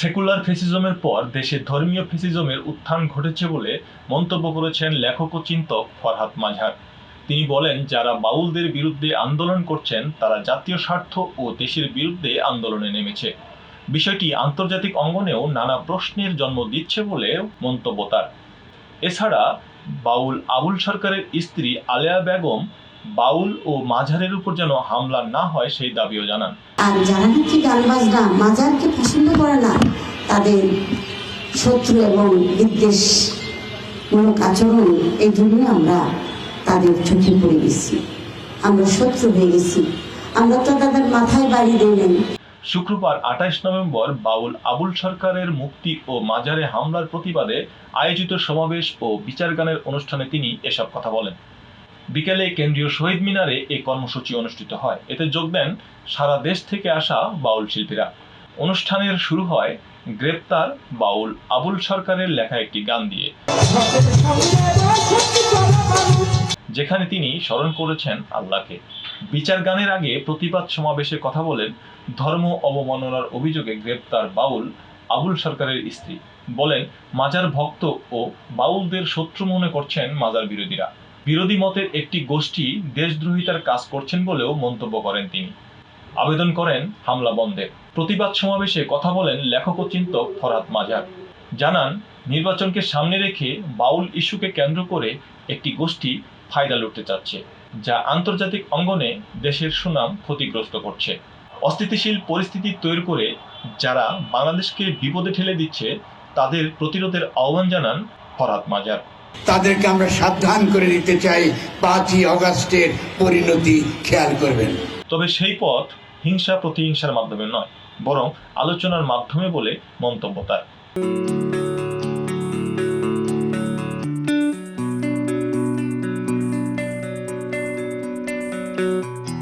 Secular ফেসিজমের পর দেশে ধর্মীয় ফেসিজমের উত্থান ঘটেছে বলে মন্তব্য করেছেন লেখক ও চিন্তক ফরহাদ মাঝার তিনি বলেন, যারা বাউলদের বিরুদ্ধে আন্দোলন করছেন, তারা জাতীয় স্বার্থ ও দেশের বিরুদ্ধে আন্দোলনে নেমেছে। বিষয়টি আন্তর্জাতিক অঙ্গনেও নানা প্রশ্নের জন্ম দিচ্ছে বলে মন্তব্য তার। এছাড়া, বাউল আবুল সরকারের স্ত্রী আলেয়া বেগম বাউল ও মাঝারের উপর যেন হামলা না হয় সেই দাবিও জানান। আর যারা নাকি গান বাজনা মাজারকে পছন্দ করে না তাদের শত্রু এবং বিদ্বেষমূলক আচরণ এই জন্যই আমরা তাদের চোখে পড়ে গেছি। আমরা শত্রু হয়ে গেছি। আমরা তো তাদের মাথায় বাড়ি দিই নাই। শুক্রবার আঠাইশ নভেম্বর বাউল আবুল সরকারের মুক্তি ও মাজারে হামলার প্রতিবাদে আয়োজিত সমাবেশ ও বিচার গানের অনুষ্ঠানে তিনি এসব কথা বলেন। বিকেলে কেন্দ্রীয় শহীদ মিনারে এই কর্মসূচি অনুষ্ঠিত হয়। এতে যোগ দেন সারা দেশ থেকে আসা বাউল শিল্পীরা। অনুষ্ঠানের শুরু হয় গ্রেপ্তার বাউল আবুল সরকারের লেখা একটি গান দিয়ে। যেখানে তিনি স্মরণ করেছেন আল্লাহকে। বিচার গানের আগে প্রতিবাদ সমাবেশে কথা বলেন ধর্ম অবমাননার অভিযোগে গ্রেপ্তার বাউল আবুল সরকারের স্ত্রী। বলেন, মাজার ভক্ত ও বাউলদের শত্রু মনে করছেন মাজার বিরোধীরা। বিরোধী মতের একটি গোষ্ঠী দেশদ্রোহিতার কাজ করছেন বলেও মন্তব্য করেন তিনি। আবেদন করেন হামলা বন্ধের প্রতিবাদ সমাবেশে কথা বলেন লেখক ও চিন্তক ফরহাদ মাজার। জানান, নির্বাচনকে সামনে রেখে বাউল ইস্যুকে কেন্দ্র করে একটি গোষ্ঠী ফায়দা লুটতে চাচ্ছে, যা আন্তর্জাতিক অঙ্গনে দেশের সুনাম ক্ষতিগ্রস্ত করছে। অস্থিতিশীল পরিস্থিতি তৈরি করে যারা বাংলাদেশকে বিপদে ঠেলে দিচ্ছে, তাদের প্রতিরোধের আহ্বান জানান ফরহাদ মাজার। তাদেরকে আমরা সাবধান করে দিতে চাই। পাঁচই অগাস্টের পরিণতি খেয়াল করবেন। তবে সেই পথ হিংসা প্রতিহিংসার মাধ্যমে নয়, বরং আলোচনার মাধ্যমে বলে মন্তব্য তার।